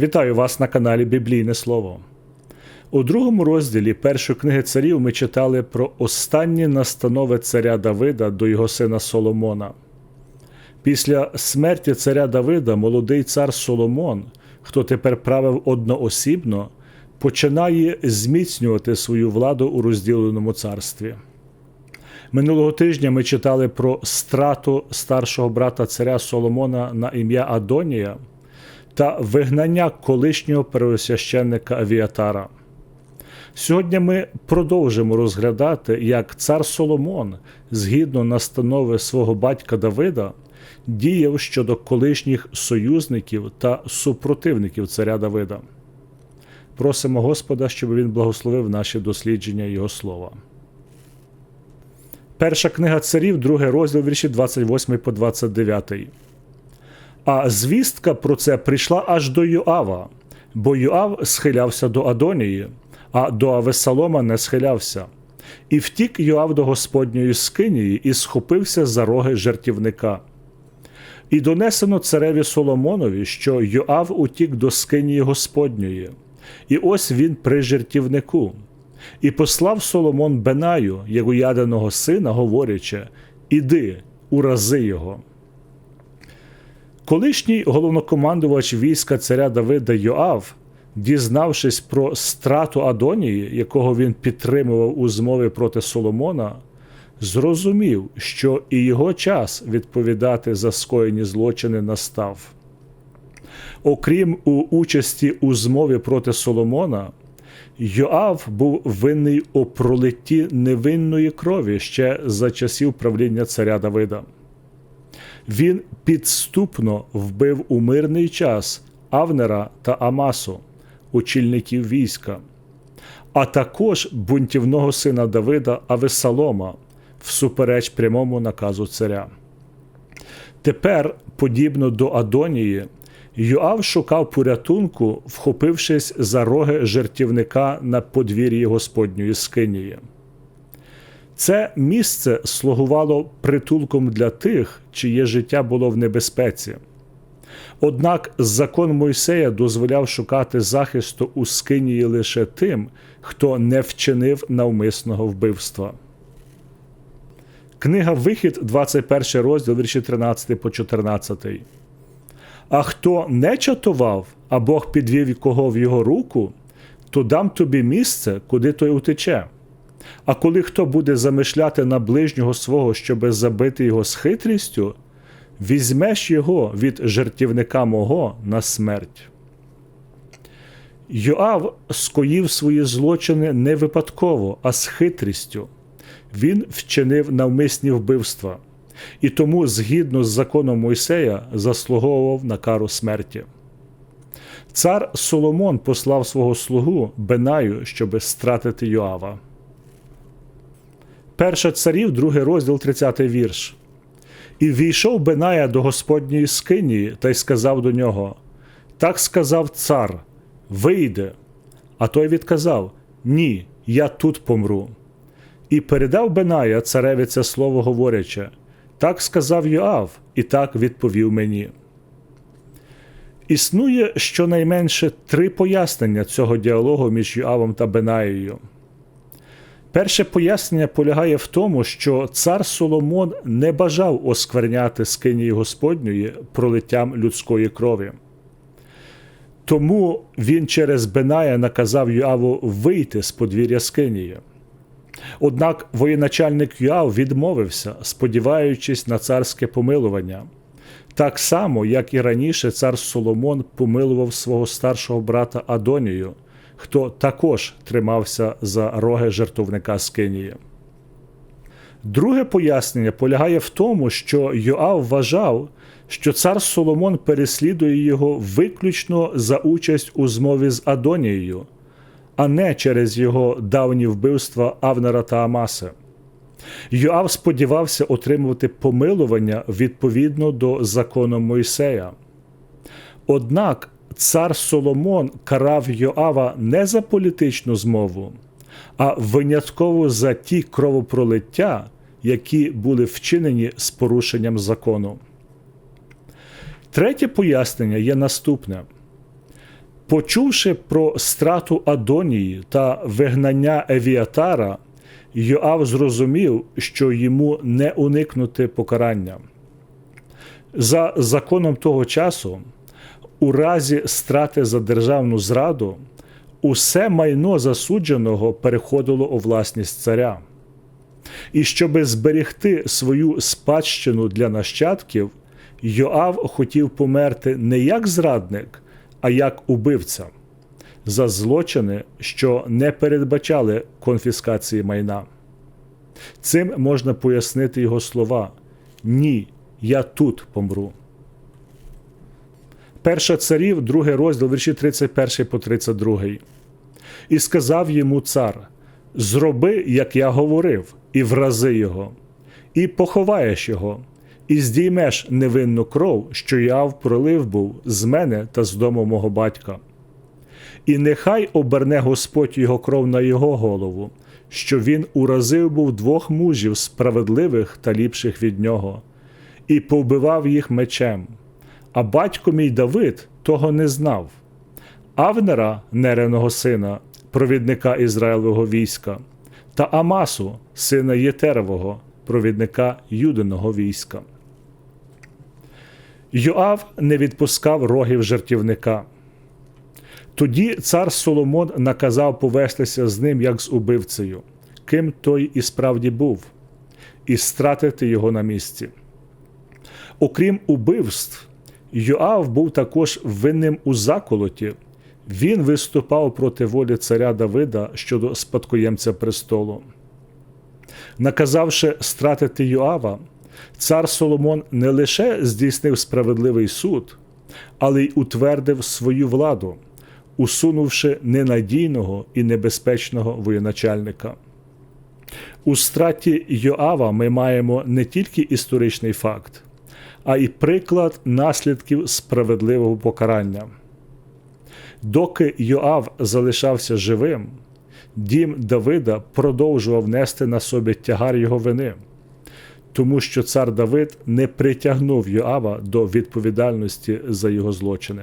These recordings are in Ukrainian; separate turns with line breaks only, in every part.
Вітаю вас на каналі Біблійне Слово. У другому розділі першої книги царів ми читали про останні настанови царя Давида до його сина Соломона. Після смерті царя Давида молодий цар Соломон, хто тепер правив одноосібно, починає зміцнювати свою владу у розділеному царстві. Минулого тижня ми читали про страту старшого брата царя Соломона на ім'я Адонія та вигнання колишнього первосвященника Авіатара. Сьогодні ми продовжимо розглядати, як цар Соломон, згідно настанови свого батька Давида, діяв щодо колишніх союзників та супротивників царя Давида. Просимо Господа, щоб він благословив наші дослідження Його слова. Перша книга царів, другий розділ вірші 28 по 29. А звістка про це прийшла аж до Йоава, бо Йоав схилявся до Адонії, а до Авесалома не схилявся. І втік Йоав до Господньої скинії і схопився за роги жертівника. І донесено цареві Соломонові, що Йоав утік до скинії Господньої, і ось він при жертівнику. І послав Соломон Бенаю, його яденого сина, говорячи: Іди, урази його. Колишній головнокомандувач війська царя Давида Йоав, дізнавшись про страту Адонії, якого він підтримував у змові проти Соломона, зрозумів, що і його час відповідати за скоєні злочини настав. Окрім у участі у змові проти Соломона, Йоав був винний у пролитті невинної крові ще за часів правління царя Давида. Він підступно вбив у мирний час Авнера та Амасу, очільників війська, а також бунтівного сина Давида Авесалома, всупереч прямому наказу царя. Тепер, подібно до Адонії, Йоав шукав порятунку, вхопившись за роги жертівника на подвір'ї Господньої скинії. Це місце слугувало притулком для тих, чиє життя було в небезпеці. Однак закон Мойсея дозволяв шукати захисту у скинії лише тим, хто не вчинив навмисного вбивства. Книга Вихід, 21 розділ вірші 13 по 14. А хто не чатував, а Бог підвів кого в його руку, то дам тобі місце, куди той утече. А коли хто буде замишляти на ближнього свого, щоби забити його з хитрістю, візьмеш його від жертівника мого на смерть. Йоав скоїв свої злочини не випадково, а з хитрістю. Він вчинив навмисні вбивства і тому, згідно з законом Мойсея, заслуговував на кару смерті. Цар Соломон послав свого слугу Бенаю, щоби стратити Йоава. Перша царів, другий розділ, 30 вірш. І війшов Беная до Господньої скинії та й сказав до нього: Так сказав цар, вийде. А той відказав: Ні, я тут помру. І передав Беная цареві це слово говорячи: Так сказав Йоав, і так відповів мені. Існує щонайменше три пояснення цього діалогу між Йоавом та Бенаєю. Перше пояснення полягає в тому, що цар Соломон не бажав оскверняти скинії Господньої пролиттям людської крові. Тому він через Беная наказав Юаву вийти з подвір'я скинії. Однак воєначальник Юав відмовився, сподіваючись на царське помилування. Так само, як і раніше, цар Соломон помилував свого старшого брата Адонію – хто також тримався за роги жертовника Скинії. Друге пояснення полягає в тому, що Йоав вважав, що цар Соломон переслідує його виключно за участь у змові з Адонією, а не через його давні вбивства Авнера та Амаси. Йоав сподівався отримувати помилування відповідно до закону Мойсея. Однак цар Соломон карав Йоава не за політичну змову, а винятково за ті кровопролиття, які були вчинені з порушенням закону. Третє пояснення є наступне. Почувши про страту Адонії та вигнання Евіатара, Йоав зрозумів, що йому не уникнути покарання. За законом того часу, у разі страти за державну зраду, усе майно засудженого переходило у власність царя. І щоби зберегти свою спадщину для нащадків, Йоав хотів померти не як зрадник, а як убивця за злочини, що не передбачали конфіскації майна. Цим можна пояснити його слова: Ні, я тут помру. Перша царів, другий розділ, вірші 31 по 32. І сказав йому цар: Зроби, як я говорив, і врази його, і поховаєш його, і здіймеш невинну кров, що я пролив був з мене та з дому мого батька. І нехай оберне Господь його кров на його голову, що він уразив був двох мужів справедливих та ліпших від нього, і повбивав їх мечем. А батько мій Давид того не знав. Авнера, нереного сина, провідника Ізраїлового війська, та Амасу, сина Єтерового, провідника Юдиного війська. Йоав не відпускав рогів жертівника. Тоді цар Соломон наказав повестися з ним як з убивцею, ким той і справді був, і стратити його на місці. Окрім убивств, Йоав був також винним у заколоті. Він виступав проти волі царя Давида щодо спадкоємця престолу. Наказавши стратити Йоава, цар Соломон не лише здійснив справедливий суд, але й утвердив свою владу, усунувши ненадійного і небезпечного воєначальника. У страті Йоава ми маємо не тільки історичний факт, а й приклад наслідків справедливого покарання. Доки Йоав залишався живим, дім Давида продовжував нести на собі тягар його вини, тому що цар Давид не притягнув Йоава до відповідальності за його злочини.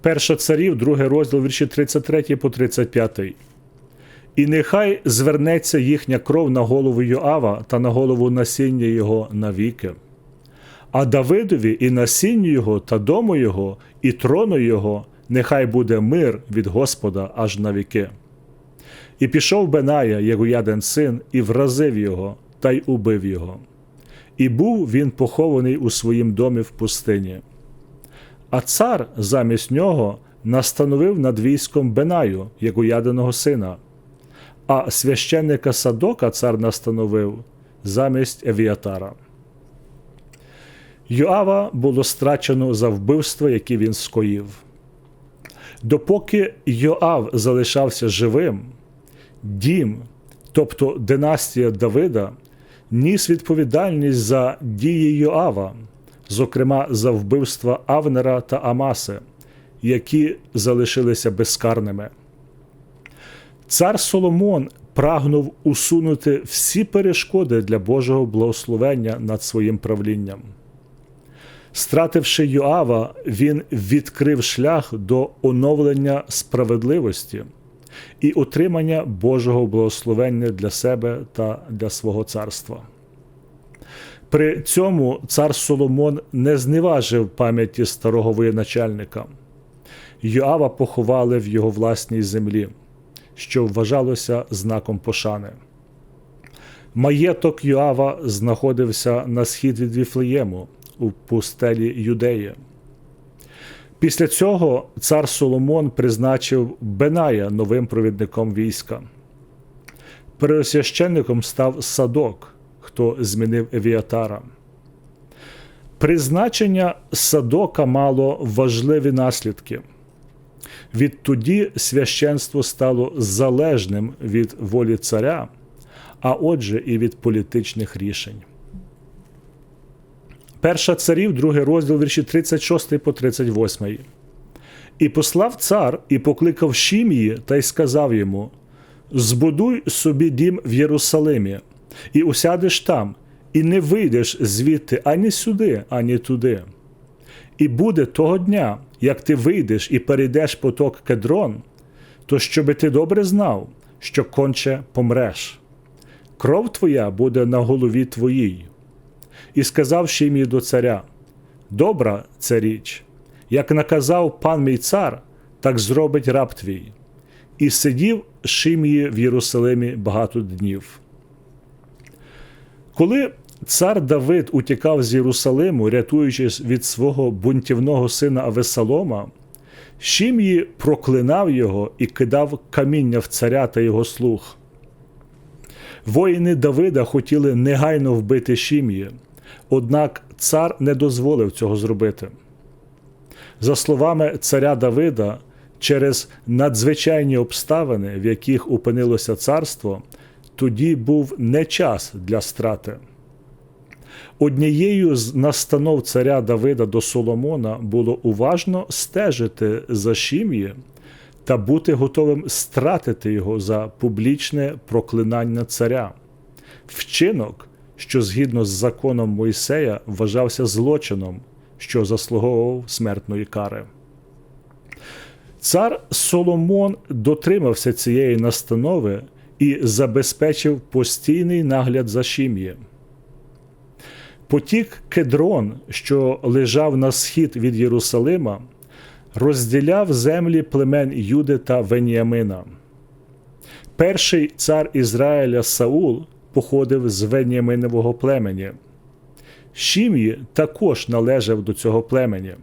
Перша царів, другий розділ вірші 33 по 35. І нехай звернеться їхня кров на голову Йоава та на голову насіння його навіки. А Давидові і насінню його та дому його, і трону його, нехай буде мир від Господа аж на віки. І пішов Беная, Ягуяден син, і вразив його, та й убив його. І був він похований у своїм домі в пустині. А цар замість нього настановив над військом Бенаю, Ягуядиного сина, а священника Садока цар настановив замість Евіатара. Йоава було страчено за вбивство, яке він скоїв. Допоки Йоав залишався живим, дім, тобто династія Давида, ніс відповідальність за дії Йоава, зокрема за вбивства Авнера та Амаси, які залишилися безкарними. Цар Соломон прагнув усунути всі перешкоди для Божого благословення над своїм правлінням. Стративши Йоава, він відкрив шлях до оновлення справедливості і отримання Божого благословення для себе та для свого царства. При цьому цар Соломон не зневажив пам'яті старого воєначальника. Йоава поховали в його власній землі, що вважалося знаком пошани. Маєток Йоава знаходився на схід від Віфлеєму у пустелі Юдеї. Після цього цар Соломон призначив Беная новим провідником війська. Пересвященником став Садок, хто змінив Евіатара. Призначення Садока мало важливі наслідки. Відтоді священство стало залежним від волі царя, а отже, і від політичних рішень. Перша царів, другий розділ вірші 36 по 38. І послав цар і покликав Шім'ї та й сказав йому: Збудуй собі дім в Єрусалимі, і усядеш там, і не вийдеш звідти ані сюди, ані туди. І буде того дня, як ти вийдеш і перейдеш поток кедрон, то щоби ти добре знав, що конче помреш. Кров твоя буде на голові твоїй. І сказав Шимій до царя: Добра це річ, як наказав пан мій цар, так зробить раб твій. І сидів Шимії в Єрусалимі багато днів. Коли цар Давид утікав з Єрусалиму, рятуючись від свого бунтівного сина Авесалома, Шим'ї проклинав його і кидав каміння в царя та його слуг. Воїни Давида хотіли негайно вбити Шім'ї, однак цар не дозволив цього зробити. За словами царя Давида, через надзвичайні обставини, в яких опинилося царство, тоді був не час для страти. Однією з настанов царя Давида до Соломона було уважно стежити за Шім'ї та бути готовим стратити його за публічне проклинання царя, вчинок, що згідно з законом Мойсея вважався злочином, що заслуговував смертної кари. Цар Соломон дотримався цієї настанови і забезпечив постійний нагляд за Шім'єм. Потік Кедрон, що лежав на схід від Єрусалима, розділяв землі племен Юди та Веніамина. Перший цар Ізраїля Саул походив з Веніаминового племені. Шім'ї також належав до цього племені.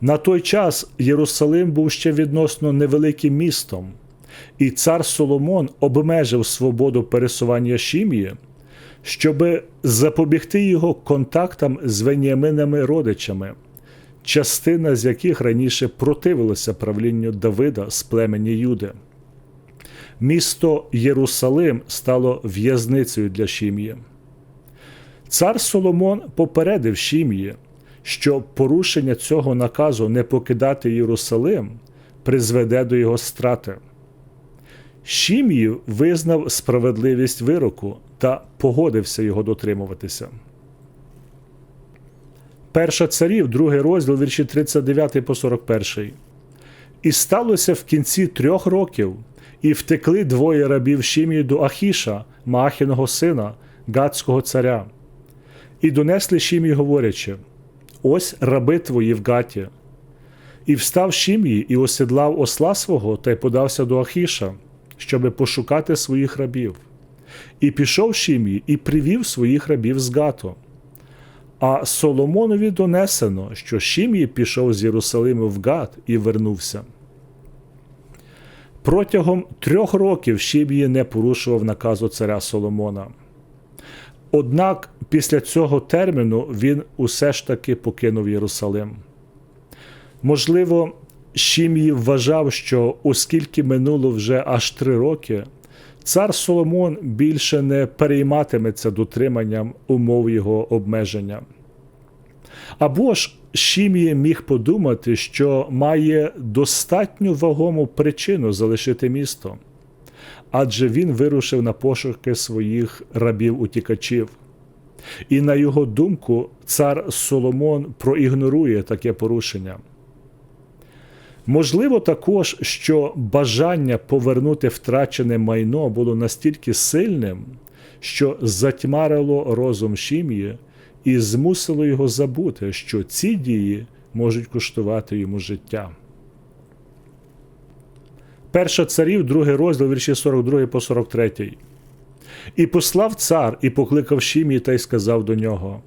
На той час Єрусалим був ще відносно невеликим містом, і цар Соломон обмежив свободу пересування Шім'ї щоб запобігти його контактам з веніаминами родичами, частина з яких раніше противилася правлінню Давида з племені Юди. Місто Єрусалим стало в'язницею для Шім'ї. Цар Соломон попередив Шім'ї, що порушення цього наказу не покидати Єрусалим призведе до його страти. Шім'їв визнав справедливість вироку та погодився його дотримуватися. Перша царів, другий розділ, вірші 39 по 41. І сталося в кінці трьох років, і втекли двоє рабів Шім'ї до Ахіша, Маахіного сина, Гатського царя, і донесли Шім'ї, говорячи: Ось раби твої в Гаті. І встав Шім'ї і осідлав осла свого та й подався до Ахіша щоби пошукати своїх рабів. І пішов Шім'ї і привів своїх рабів з Гато. А Соломонові донесено, що Шім'ї пішов з Єрусалиму в Гат і вернувся. Протягом трьох років Шім'ї не порушував наказу царя Соломона. Однак після цього терміну він усе ж таки покинув Єрусалим. Можливо, Шім'ї вважав, що оскільки минуло вже аж три роки, цар Соломон більше не перейматиметься дотриманням умов його обмеження. Або ж Шім'ї міг подумати, що має достатньо вагому причину залишити місто, адже він вирушив на пошуки своїх рабів-утікачів. І, на його думку, цар Соломон проігнорує таке порушення. Можливо, також, що бажання повернути втрачене майно було настільки сильним, що затьмарило розум Шім'ї і змусило його забути, що ці дії можуть коштувати йому життя. Перша царів, другий розділ, вірші 42 по 43. І послав цар і покликав Шім'ї та й сказав до нього: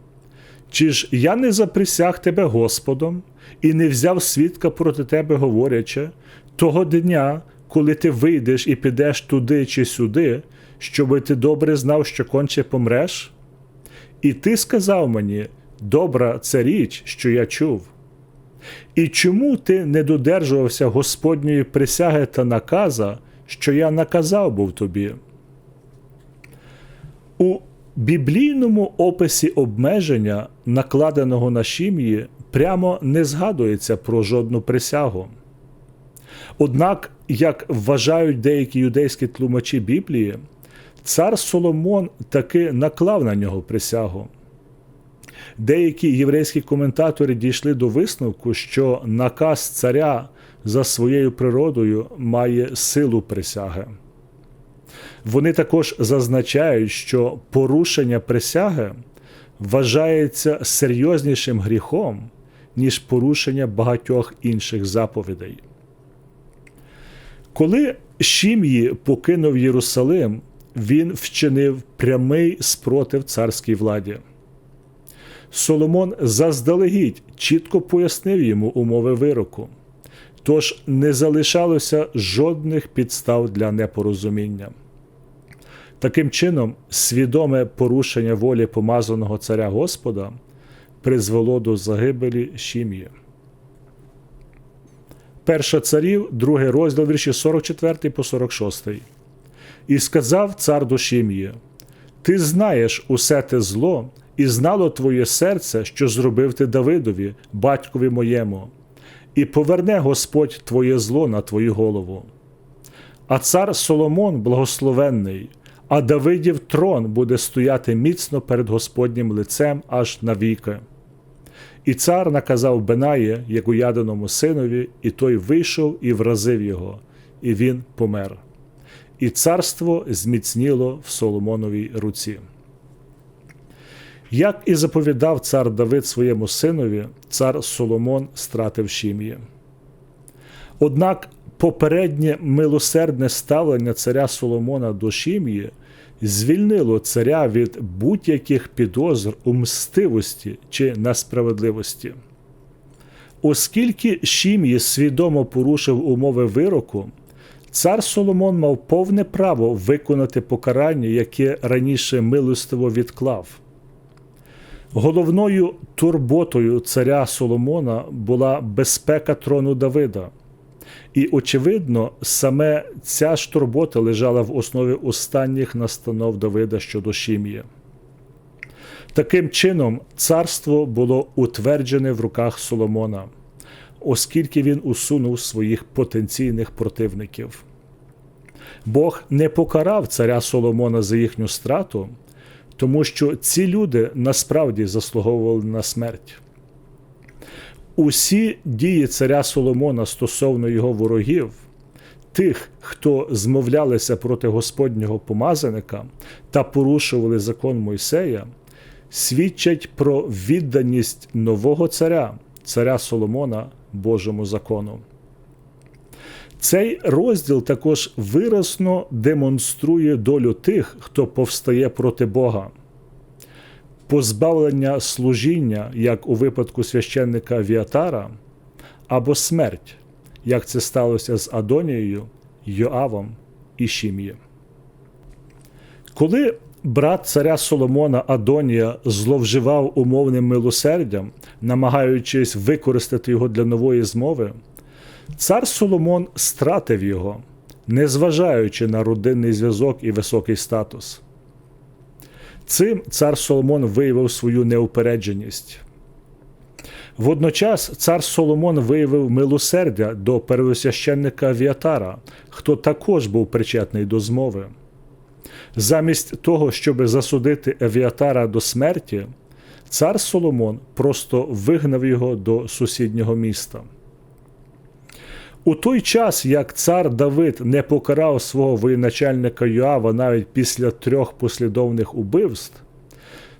Чи ж я не заприсяг тебе Господом? і не взяв свідка проти тебе, говорячи, того дня, коли ти вийдеш і підеш туди чи сюди, щоби ти добре знав, що конче помреш? І ти сказав мені, добра це річ, що я чув. І чому ти не додержувався Господньої присяги та наказа, що я наказав був тобі? У біблійному описі обмеження, накладеного на шім'ї, прямо не згадується про жодну присягу. Однак, як вважають деякі юдейські тлумачі Біблії, цар Соломон таки наклав на нього присягу. Деякі єврейські коментатори дійшли до висновку, що наказ царя за своєю природою має силу присяги. Вони також зазначають, що порушення присяги вважається серйознішим гріхом, ніж порушення багатьох інших заповідей. Коли Шім'ї покинув Єрусалим, він вчинив прямий спротив царській владі. Соломон заздалегідь чітко пояснив йому умови вироку, тож не залишалося жодних підстав для непорозуміння. Таким чином, свідоме порушення волі помазаного царя Господа призвело до загибелі Шім'ї. Перша царів, другий розділ вірші 44 по 46. І сказав цар до Шім'ї: Ти знаєш усе те зло, і знало твоє серце, що зробив ти Давидові, батькові моєму, і поверне Господь твоє зло на твою голову. А цар Соломон благословенний, а Давидів трон буде стояти міцно перед Господнім лицем аж навіки. І цар наказав Бенаї, як уяденому синові, і той вийшов і вразив його, і він помер. І царство зміцніло в Соломоновій руці. Як і заповідав цар Давид своєму синові, цар Соломон стратив Шім'ї. Однак попереднє милосердне ставлення царя Соломона до Шім'ї звільнило царя від будь-яких підозр у мстивості чи несправедливості. Оскільки Шім'ї свідомо порушив умови вироку, цар Соломон мав повне право виконати покарання, яке раніше милостиво відклав. Головною турботою царя Соломона була безпека трону Давида. І, очевидно, саме ця ж турбота лежала в основі останніх настанов Давида щодо Шім'ї. Таким чином, царство було утверджене в руках Соломона, оскільки він усунув своїх потенційних противників. Бог не покарав царя Соломона за їхню страту, тому що ці люди насправді заслуговували на смерть. Усі дії царя Соломона стосовно його ворогів, тих, хто змовлялися проти Господнього помазаника та порушували закон Мойсея, свідчать про відданість нового царя, царя Соломона Божому закону. Цей розділ також виразно демонструє долю тих, хто повстає проти Бога позбавлення служіння, як у випадку священника Віатара, або смерть, як це сталося з Адонією, Йоавом і Шім'єм. Коли брат царя Соломона Адонія зловживав умовним милосердям, намагаючись використати його для нової змови, цар Соломон стратив його, незважаючи на родинний зв'язок і високий статус. Цим цар Соломон виявив свою неупередженість. Водночас цар Соломон виявив милосердя до первосвященника Віатара, хто також був причетний до змови. Замість того, щоб засудити Евіатара до смерті, цар Соломон просто вигнав його до сусіднього міста. У той час, як цар Давид не покарав свого воєначальника Йоава навіть після трьох послідовних убивств,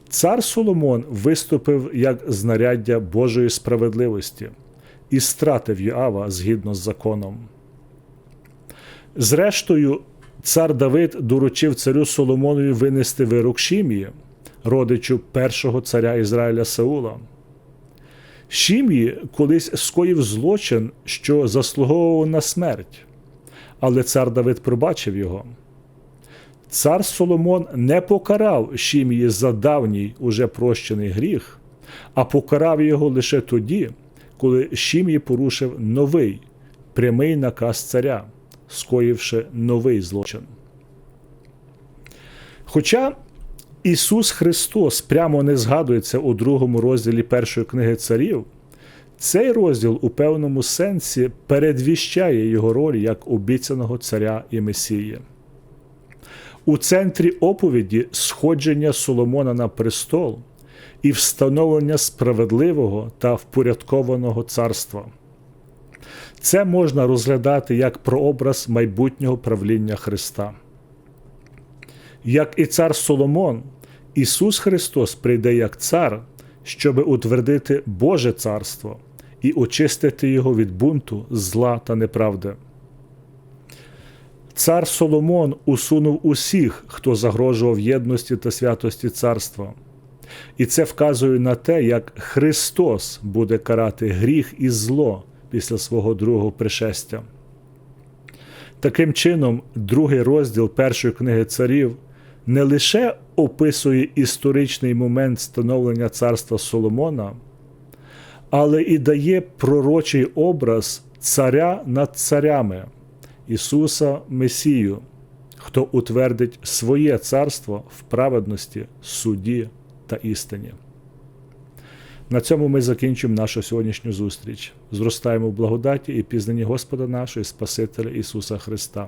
цар Соломон виступив як знаряддя Божої справедливості і стратив Йоава згідно з законом. Зрештою, цар Давид доручив царю Соломонові винести вирок Шім'ї, родичу першого царя Ізраїля Саула. Шім'ї колись скоїв злочин, що заслуговував на смерть, але цар Давид пробачив його. Цар Соломон не покарав Шім'ї за давній уже прощений гріх, а покарав його лише тоді, коли Шім'ї порушив новий прямий наказ царя, скоївши новий злочин. Хоча Ісус Христос прямо не згадується у другому розділі першої книги царів. Цей розділ у певному сенсі передвіщає його роль як обіцяного царя і Месії. У центрі оповіді сходження Соломона на престол і встановлення справедливого та впорядкованого царства. Це можна розглядати як прообраз майбутнього правління Христа. Як і цар Соломон, Ісус Христос прийде як цар, щоби утвердити Боже царство і очистити його від бунту, зла та неправди. Цар Соломон усунув усіх, хто загрожував єдності та святості царства. І це вказує на те, як Христос буде карати гріх і зло після свого другого пришестя. Таким чином, другий розділ першої книги царів не лише описує історичний момент становлення царства Соломона, але і дає пророчий образ царя над царями Ісуса Месію, хто утвердить своє царство в праведності, суді та істині. На цьому ми закінчимо нашу сьогоднішню зустріч. Зростаємо в благодаті і пізнанні Господа нашого і Спасителя Ісуса Христа.